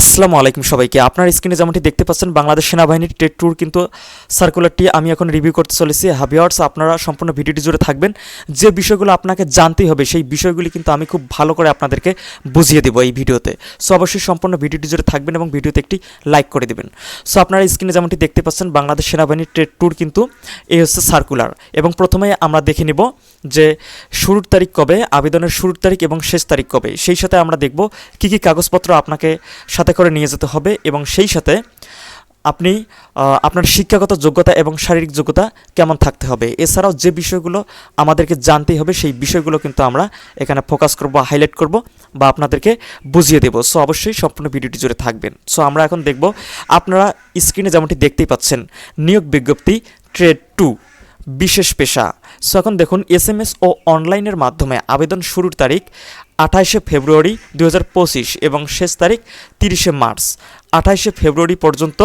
আসসালামু আলাইকুম সবাইকে। আপনার স্ক্রিনে যেমনটি দেখতে পাচ্ছেন, বাংলাদেশ সেনাবাহিনীর টেট ট্যুর কিন্তু সার্কুলারটি আমি এখন রিভিউ করতে চলেছি। হাবিয়ার্স আপনারা সম্পূর্ণ ভিডিওটি জুড়ে থাকবেন। যে বিষয়গুলো আপনাকে জানতেই হবে, সেই বিষয়গুলি কিন্তু আমি খুব ভালো করে আপনাদেরকে বুঝিয়ে দেবো এই ভিডিওতে। সো অবশ্যই সম্পূর্ণ ভিডিওটি জুড়ে থাকবেন এবং ভিডিওতে একটি লাইক করে দেবেন। সো আপনারা স্ক্রিনে যেমনটি দেখতে পাচ্ছেন, বাংলাদেশ সেনাবাহিনীর টেট ট্যুর কিন্তু এই হচ্ছে সার্কুলার এবং প্রথমে আমরা দেখে নিব যে শুরুর তারিখ কবে, আবেদনের শুরুর তারিখ এবং শেষ তারিখ কবে। সেই সাথে আমরা দেখব কী কী কাগজপত্র আপনাকে সাথে করে নিয়ে যেতে হবে এবং সেই সাথে আপনি আপনার শিক্ষাগত যোগ্যতা এবং শারীরিক যোগ্যতা কেমন থাকতে হবে। এছাড়াও যে বিষয়গুলো আমাদেরকে জানতেই হবে, সেই বিষয়গুলো কিন্তু আমরা এখানে ফোকাস করব হাইলাইট করব বা আপনাদেরকে বুঝিয়ে দেবো। সো অবশ্যই সম্পূর্ণ ভিডিওটি জুড়ে থাকবেন। সো আমরা এখন দেখব, আপনারা স্ক্রিনে যেমনটি দেখতেই পাচ্ছেন, নিয়োগ বিজ্ঞপ্তি ট্রেড টু বিশেষ পেশা। সো এখন দেখুন, এস এম এস ও অনলাইনের মাধ্যমে আবেদন শুরুর তারিখ আঠাইশে ফেব্রুয়ারি দু হাজার পঁচিশ এবং শেষ তারিখ তিরিশে মার্চ। আঠাইশে ফেব্রুয়ারি পর্যন্ত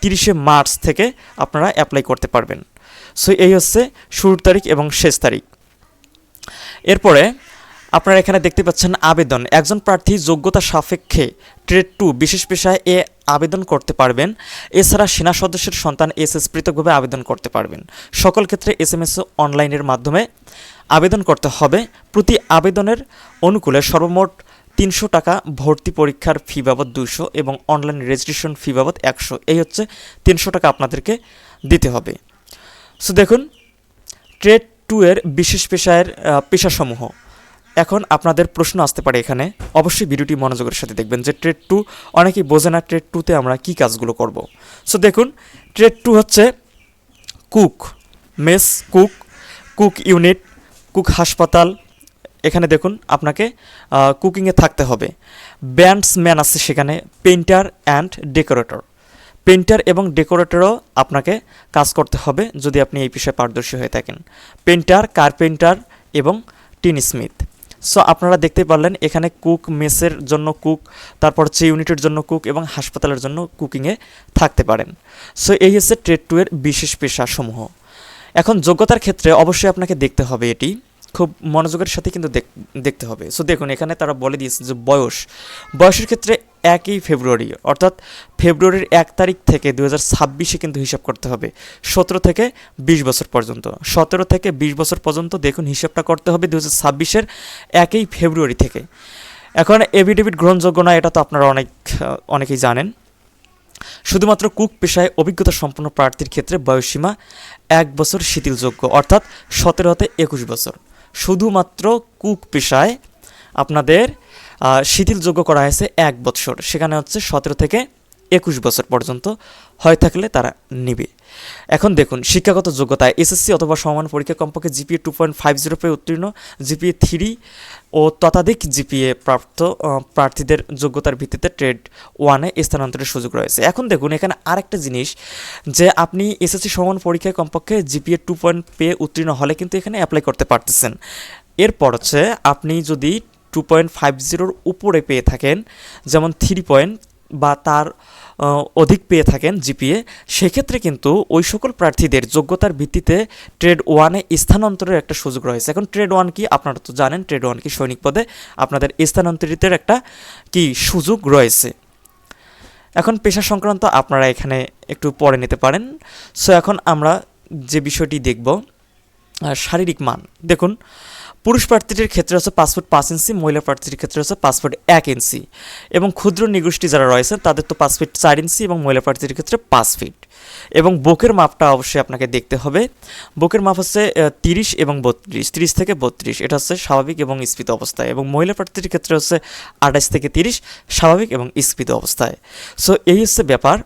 তিরিশে মার্চ থেকে আপনারা অ্যাপ্লাই করতে পারবেন। সো এই হচ্ছে শুরুর তারিখ এবং শেষ তারিখ। এরপরে আপনারা এখানে দেখতে পাচ্ছেন আবেদন। একজন প্রার্থী যোগ্যতা সাপেক্ষে ট্রেড টু বিশেষ পেশায় এ আবেদন করতে পারবেন। এছাড়া সেনা সদস্যের সন্তান এসএস পৃথকভাবে আবেদন করতে পারবেন। সকল ক্ষেত্রে এস এম এস অনলাইনের মাধ্যমে আবেদন করতে হবে। প্রতি আবেদনের অনুকূলে সর্বমোট তিনশো টাকা ভর্তি পরীক্ষার ফি বাবদ দুশো এবং অনলাইন রেজিস্ট্রেশন ফি বাবদ একশো। এই হচ্ছে তিনশো টাকা আপনাদেরকে দিতে হবে। সো দেখুন ট্রেড টু এর বিশেষ পেশায়ের পেশাসমূহ। এখন আপনাদের প্রশ্ন আসতে পারে এখানে। অবশ্যই ভিডিওটি মনোযোগের সাথে দেখবেন যে ট্রেড টু অনেকেই বোঝে না ট্রেড টুতে আমরা কী কাজগুলো করব। সো দেখুন ট্রেড টু হচ্ছে cook mess cook cook unit cook হাসপাতাল। এখানে দেখুন, আপনাকে কুকিংয়ে থাকতে হবে। ব্যান্ডসম্যান আছে সেখানে পেইন্টার অ্যান্ড ডেকোরেটর পেইন্টার এবং ডেকোরেটরও আপনাকে কাজ করতে হবে যদি আপনি এই বিষয়ে পারদর্শী হয়ে থাকেন। পেইন্টার কার্পেন্টার এবং টিন স্মিথ। সো আপনারা দেখতে পারলেন এখানে কুক মেসের জন্য কুক তারপর হচ্ছে ইউনিটের জন্য কুক এবং হাসপাতালের জন্য কুকিংয়ে থাকতে পারেন। সো এই হচ্ছে ট্রেড টু এর বিশেষ পেশাসমূহ। এখন যোগ্যতার ক্ষেত্রে অবশ্যই আপনাকে দেখতে হবে এটি। খুব মনোযোগের সাথে কিন্তু দেখ- দেখতে হবে। সো দেখুন, এখানে তারা বলে দিয়েছে যে বয়স। বয়সের ক্ষেত্রে একই ফেব্রুয়ারি, অর্থাৎ ফেব্রুয়ারির এক তারিখ থেকে দু ছাব্বিশে কিন্তু হিসাব করতে হবে। সতেরো থেকে বিশ বছর পর্যন্ত। সতেরো থেকে বিশ বছর পর্যন্ত দেখুন হিসাবটা করতে হবে দু হাজার ছাব্বিশের একই ফেব্রুয়ারি থেকে। এখন এভিডেভিট গ্রহণযোগ্য না, এটা তো আপনারা অনেক, অনেকেই জানেন। শুধুমাত্র কুক পেশায় অভিজ্ঞতা সম্পন্ন প্রার্থীর ক্ষেত্রে বয়সসীমা এক বছর শিথিলযোগ্য, অর্থাৎ সতেরো হতে একুশ বছর। শুধুমাত্র কুক পেশায় আপনাদের শিথিলযোগ্য করা হয়েছে এক বছর সেখানে হচ্ছে সতেরো থেকে একুশ বছর পর্যন্ত হয়ে থাকলে তারা নিবে। এখন দেখুন, শিক্ষাগত যোগ্যতা, এসএসসি অথবা সমান পরীক্ষা কমপক্ষে GPA two point five zero পেয়ে উত্তীর্ণ। জিপিএ থ্রি ও ততাধিক জিপিএ প্রাপ্ত প্রার্থীদের যোগ্যতার ভিত্তিতে ট্রেড ওয়ানে স্থানান্তরের সুযোগ রয়েছে। এখন দেখুন, এখানে আরেকটা জিনিস যে আপনি এসএসসি সমান পরীক্ষায় কমপক্ষে জিপিএ টু পয়েন্ট পেয়ে উত্তীর্ণ হলে কিন্তু এখানে অ্যাপ্লাই করতে পারতেছেন। এরপর হচ্ছে আপনি যদি টু পয়েন্ট ফাইভ জিরোর উপরে পেয়ে থাকেন, যেমন থ্রি পয়েন্ট বা তার অধিক পেয়ে থাকেন জিপিএ সেক্ষেত্রে কিন্তু ওই সকল প্রার্থীদের যোগ্যতার ভিত্তিতে ট্রেড ওয়ানে স্থানান্তরের একটা সুযোগ রয়েছে। এখন ট্রেড ওয়ান কি? আপনারা তো জানেন ট্রেড ওয়ান কি সৈনিক পদে আপনাদের স্থানান্তরিতের একটা কি সুযোগ রয়েছে। এখন পেশা সংক্রান্ত আপনারা এখানে একটু পরে নিতে পারেন। সো এখন আমরা যে বিষয়টি দেখব শারীরিক মান। দেখুন, পুরুষ প্রার্থীদের ক্ষেত্রে হচ্ছে পাসপোর্ট পাঁচ ইঞ্চি, মহিলা প্রার্থীদের ক্ষেত্রে হচ্ছে পাসপোর্ট এক ইঞ্চি এবং ক্ষুদ্র নিগোষ্ঠী যারা রয়েছেন, তাদের তো পাঁচ ফিট চার ইঞ্চি এবং মহিলা প্রার্থীদের ক্ষেত্রে পাঁচ ফিট। এবং বুকের মাপটা অবশ্যই আপনাকে দেখতে হবে। বুকের মাপ হচ্ছে তিরিশ এবং বত্রিশ, তিরিশ থেকে বত্রিশ। এটা হচ্ছে স্বাভাবিক এবং স্ফীত অবস্থায়। এবং মহিলা প্রার্থীদের ক্ষেত্রে হচ্ছে আঠাশ থেকে তিরিশ, স্বাভাবিক এবং স্ফীত অবস্থায়। সো এই হচ্ছে ব্যাপার।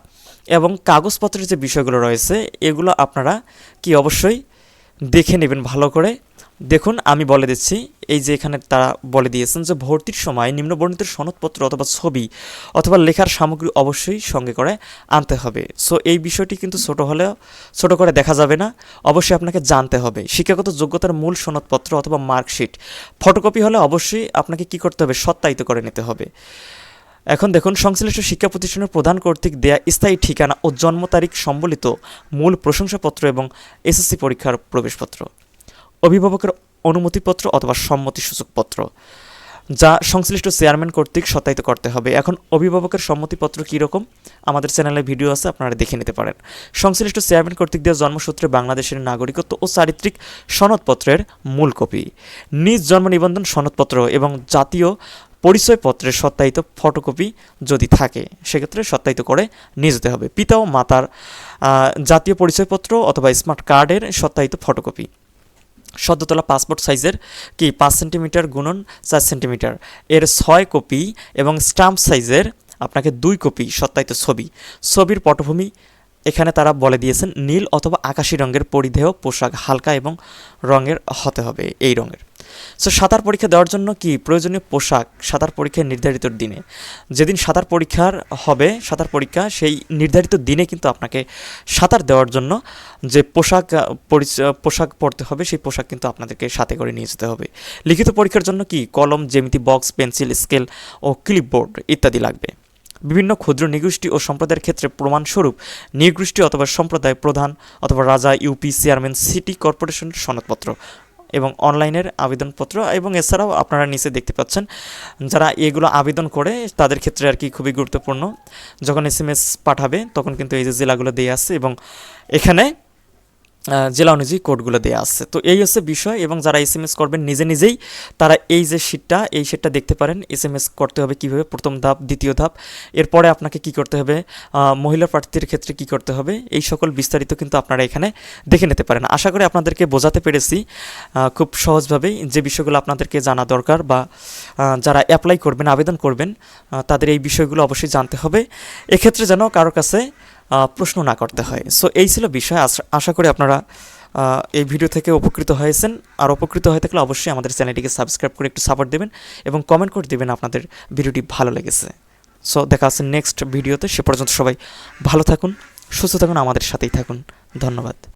এবং কাগজপত্রের যে বিষয়গুলো রয়েছে, এগুলো আপনারা কি অবশ্যই দেখে নেবেন ভালো করে। দেখুন, আমি বলে দিচ্ছি, এই যে এখানে তারা বলে দিয়েছেন যে ভর্তির সময় নিম্নবর্ণিত সনদপত্র অথবা ছবি অথবা লেখার সামগ্রী অবশ্যই সঙ্গে করে আনতে হবে। সো এই বিষয়টি কিন্তু ছোট হলেও, ছোট করে দেখা যাবে না। অবশ্যই আপনাকে জানতে হবে। শিক্ষাগত যোগ্যতার মূল সনদপত্র অথবা মার্কশিট। ফটোকপি হলে অবশ্যই আপনাকে কি করতে হবে? সত্যায়িত করে নিতে হবে। এখন দেখুন, সংশ্লিষ্ট শিক্ষা প্রতিষ্ঠানের প্রধান কর্তৃক দেয়া স্থায়ী ঠিকানা ও জন্ম তারিখ সম্বলিত মূল প্রশংসাপত্র এবং এসএসসি পরীক্ষার প্রবেশপত্র, অভিভাবকের অনুমতিপত্র অথবা সম্মতি সূচকপত্র যা সংশ্লিষ্ট চেয়ারম্যান কর্তৃক সত্যায়িত করতে হবে। এখন অভিভাবকের সম্মতিপত্র কীরকম আমাদের চ্যানেলে ভিডিও আছে, আপনারা দেখে নিতে পারেন। সংশ্লিষ্ট চেয়ারম্যান কর্তৃক দেওয়া জন্মসূত্রে বাংলাদেশের নাগরিকত্ব ও চারিত্রিক সনদপত্রের মূল কপি, নিজ জন্ম নিবন্ধন সনদপত্র এবং জাতীয় পরিচয়পত্রের সত্যায়িত ফটোকপি যদি থাকে, সেক্ষেত্রে সত্যায়িত করে নিয়ে যেতে হবে। পিতা ও মাতার জাতীয় পরিচয়পত্র অথবা স্মার্ট কার্ডের সত্যায়িত ফটোকপি। সদ্য তোলা পাসপোর্ট সাইজের কি পাঁচ সেন্টিমিটার গুণন চার সেন্টিমিটার। এর ছয় কপি এবং স্টাম্প সাইজের আপনাকে দুই কপি সত্যায়িত ছবি। ছবির পটভূমি এখানে তারা বলে দিয়েছেন নীল অথবা আকাশি রঙের পরিধেয় পোশাক হালকা এবং রঙের হতে হবে, এই রঙের। সো সাঁতার পরীক্ষা দেওয়ার জন্য কি প্রয়োজনীয় পোশাক সাঁতার পরীক্ষার নির্ধারিত দিনে? যেদিন সাঁতার পরীক্ষার হবে, সাঁতার পরীক্ষা, সেই নির্ধারিত দিনে কিন্তু আপনাকে সাঁতার দেওয়ার জন্য যে পোশাক পোশাক পরতে হবে, সেই পোশাক কিন্তু আপনাদেরকে সাথে করে নিয়ে যেতে হবে। লিখিত পরীক্ষার জন্য কি কলম, জ্যামিতি, বক্স, পেন্সিল, স্কেল ও ক্লিপবোর্ড ইত্যাদি লাগবে? বিভিন্ন ক্ষুদ্র নিগোষ্ঠী ও সম্প্রদায়ের ক্ষেত্রে প্রমাণস্বরূপ নিগোষ্ঠী অথবা সম্প্রদায় প্রধান অথবা রাজা, ইউপি, চেয়ারম্যান, সিটি কর্পোরেশন সনদপত্র। এবং অনলাইনের আবেদনপত্র এবং এছাড়াও আপনারা নিচে দেখতে পাচ্ছেন, যারা এগুলো আবেদন করে তাদের ক্ষেত্রে আর কি খুবই গুরুত্বপূর্ণ। যখন এস পাঠাবে, তখন কিন্তু এই যে জেলাগুলো দিয়ে আসছে এবং এখানে জেলা অনুযায়ী কোডগুলো দেওয়া আছে। তো এই হচ্ছে বিষয় এবং যারা এস এম এস করবেন, নিজে নিজেই তারা এই যে শিটটা এই শিটটা দেখতে পারেন। এস এম এস করতে হবে কীভাবে? প্রথম ধাপ, দ্বিতীয় ধাপ। এরপরে আপনাকে কি করতে হবে? মহিলা প্রার্থীর ক্ষেত্রে কি করতে হবে? এই সকল বিস্তারিত কিন্তু আপনারা এখানে দেখে নিতে পারেন। আশা করি আপনাদেরকে বোঝাতে পেরেছি। খুব সহজভাবেই যে বিষয়গুলো আপনাদেরকে জানা দরকার বা যারা অ্যাপ্লাই করবেন, আবেদন করবেন তাদের এই বিষয়গুলো অবশ্যই জানতে হবে। এক্ষেত্রে যেন কারও কাছে প্রশ্ন না করতে হয়। সো এই ছিল বিষয়। আশা- করি আপনারা এই ভিডিও থেকে উপকৃত হয়েছেন। আর উপকৃত হয়ে থাকলে অবশ্যই আমাদের চ্যানেলটিকে সাবস্ক্রাইব করে একটু সাপোর্ট দেবেন এবং কমেন্ট করে দেবেন আপনাদের ভিডিওটি ভালো লেগেছে। সো দেখা আছে নেক্সট ভিডিওতে সে পর্যন্ত সবাই ভালো থাকুন, সুস্থ থাকুন, আমাদের সাথেই থাকুন। ধন্যবাদ।